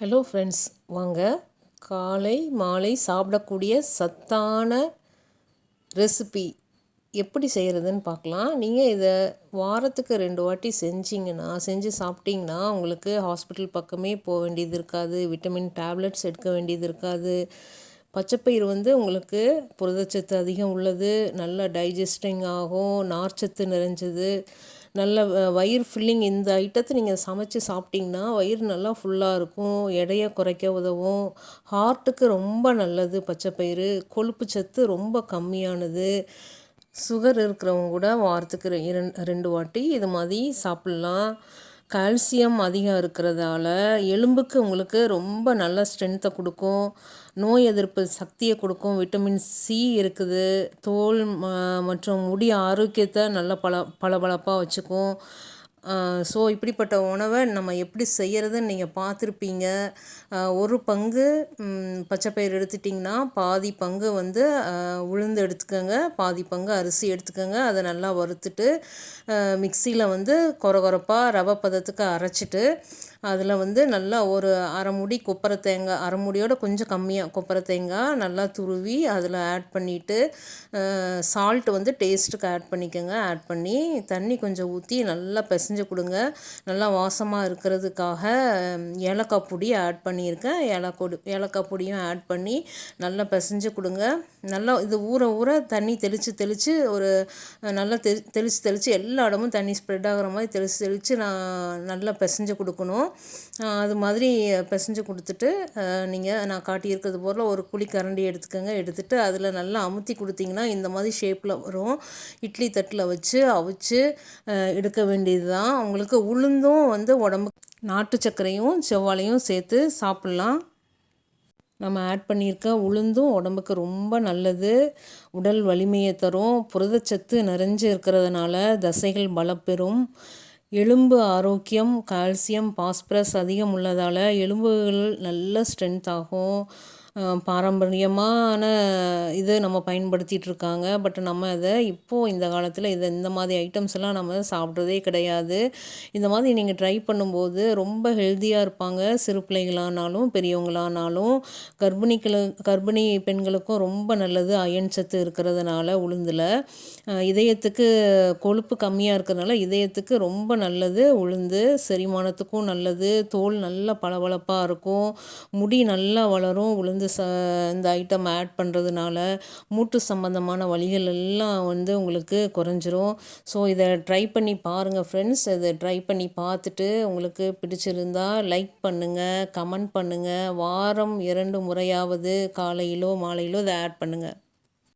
Hello friends வாங்க. காலை மாலை சாப்பிடக்கூடிய சத்தான ரெசிபி எப்படி செய்கிறதுன்னு பார்க்கலாம். நீங்கள் இதை வாரத்துக்கு ரெண்டு வாட்டி செஞ்சிங்கன்னா செஞ்சு சாப்பிட்டிங்கன்னா உங்களுக்கு ஹாஸ்பிட்டல் பக்கமே போக வேண்டியது இருக்காது. விட்டமின் டேப்லெட்ஸ் எடுக்க வேண்டியது இருக்காது. பச்சைப்பயிறு வந்து உங்களுக்கு புரதச்சத்து அதிகம் உள்ளது. நல்ல டைஜஸ்டிங் ஆகும். நார்ச்சத்து நிறைஞ்சது. நல்ல வயிறு ஃபில்லிங் இந்த ஐட்டத்தை நீங்கள் சமைச்சு சாப்பிட்டிங்கன்னா வயிறு நல்லா ஃபுல்லாக இருக்கும். எடையை குறைக்க உதவும். ஹார்ட்டுக்கு ரொம்ப நல்லது பச்சைப்பயிறு கொழுப்பு சத்து ரொம்ப கம்மியானது. சுகர் இருக்கிறவங்க கூட வாரத்துக்கு ரெண்டு வாட்டி இது மாதிரி சாப்பிட்லாம். கால்சியம் அதிகம் இருக்கிறதால எலும்புக்கு உங்களுக்கு ரொம்ப நல்ல ஸ்ட்ரென்த்தை கொடுக்கும். நோய் எதிர்ப்பு சக்தியை கொடுக்கும். விட்டமின் சி இருக்குது. தோல் மற்றும் முடி ஆரோக்கியத்தை நல்ல பல பளபளப்பாக வச்சுக்கும். ஸோ இப்படிப்பட்ட உணவை நம்ம எப்படி செய்கிறதுன்னு நீங்கள் பார்த்துருப்பீங்க. ஒரு பங்கு பச்சைப்பயிறு எடுத்துட்டிங்கன்னா பாதி பங்கு வந்து உளுந்து எடுத்துக்கோங்க. பாதி பங்கு அரிசி எடுத்துக்கோங்க. அதை நல்லா வறுத்துட்டு மிக்சியில் வந்து கொர கொரப்பாக ரவை பதத்துக்கு அரைச்சிட்டு அதில் வந்து நல்லா ஒரு அரை முடி கொப்பரை தேங்காய் அரை முடியோட கொஞ்சம் கம்மியாக கொப்பரை தேங்காய் நல்லா துருவி அதில் ஆட் பண்ணிவிட்டு சால்ட் வந்து டேஸ்ட்டுக்கு ஆட் பண்ணிக்கோங்க. ஆட் பண்ணி தண்ணி கொஞ்சம் ஊற்றி நல்லா பிசைஞ்சு கொடுங்க. நல்லா வாசமாக இருக்கிறதுக்காக ஏலக்காய் பொடி ஆட் பண்ணியிருக்கேன். ஏலக்கொடி ஏலக்காய் பொடியும் ஆட் பண்ணி நல்லா பிசைஞ்சு கொடுங்க. நல்லா இது ஊற ஊற தண்ணி தெளித்து தெளித்து ஒரு நல்லா தெ தெளித்து தெளித்து எல்லா இடமும் தண்ணி ஸ்ப்ரெட் ஆகிற மாதிரி தெளித்து தெளித்து நான் நல்லா பிசைஞ்சு கொடுக்கணும். அது மாதிரி பிசைஞ்சு கொடுத்துட்டு நீங்கள் நான் காட்டியிருக்கிறது போல் ஒரு குழி கரண்டி எடுத்துக்கோங்க. எடுத்துகிட்டு அதில் நல்லா அமுத்தி கொடுத்தீங்கன்னா இந்த மாதிரி ஷேப்பில் வரும். இட்லி தட்டில் வச்சு அவிச்சு எடுக்க வேண்டியது தான் உங்களுக்கு உளுந்தும் வந்து உடம்பு நாட்டு சர்க்கரையும் செவ்வாழையும் சேர்த்து சாப்பிட்லாம். நம்ம ஆட் பண்ணியிருக்க உளுந்தும் உடம்புக்கு ரொம்ப நல்லது. உடல் வலிமையை தரும். புரதச்சத்து நிறைஞ்சு இருக்கிறதுனால தசைகள் பலப்பெறும். எலும்பு ஆரோக்கியம் கால்சியம் பாஸ்பரஸ் அதிகம் உள்ளதால் எலும்புகள் நல்ல ஸ்ட்ரென்த் ஆகும். பாரம்பரியமான இதை நம்ம பயன்படுத்திகிட்டு இருக்காங்க பட் நம்ம அதை இப்போது இந்த காலத்தில் இதை இந்த மாதிரி ஐட்டம்ஸ் எல்லாம் நம்ம சாப்பிட்றதே கிடையாது. இந்த மாதிரி நீங்கள் ட்ரை பண்ணும்போது ரொம்ப ஹெல்த்தியாக இருப்பாங்க. சிறு பிள்ளைகளானாலும் பெரியவங்களானாலும். கர்ப்பிணிகளு கர்ப்பிணி பெண்களுக்கும் ரொம்ப நல்லது அயன் சத்து இருக்கிறதுனால உளுந்தில். இதயத்துக்கு கொழுப்பு கம்மியாக இருக்கிறதுனால இதயத்துக்கு ரொம்ப நல்லது உளுந்து. செரிமானத்துக்கும் நல்லது. தோல் நல்லா பளபளப்பாக இருக்கும். முடி நல்லா வளரும். உளுந்து ச இந்த ஐட்டம் ஆட் பண்ணுறதுனால மூட்டு சம்மந்தமான வழிகள் எல்லாம் வந்து உங்களுக்கு குறைஞ்சிரும். ஸோ இதை ட்ரை பண்ணி பாருங்கள் ஃப்ரெண்ட்ஸ் இதை ட்ரை பண்ணி பார்த்துட்டு உங்களுக்கு பிடிச்சிருந்தா லைக் பண்ணுங்கள் கமெண்ட் பண்ணுங்கள் வாரம் இரண்டு முறையாவது காலையிலோ மாலையிலோ இதை ஆட் பண்ணுங்கள்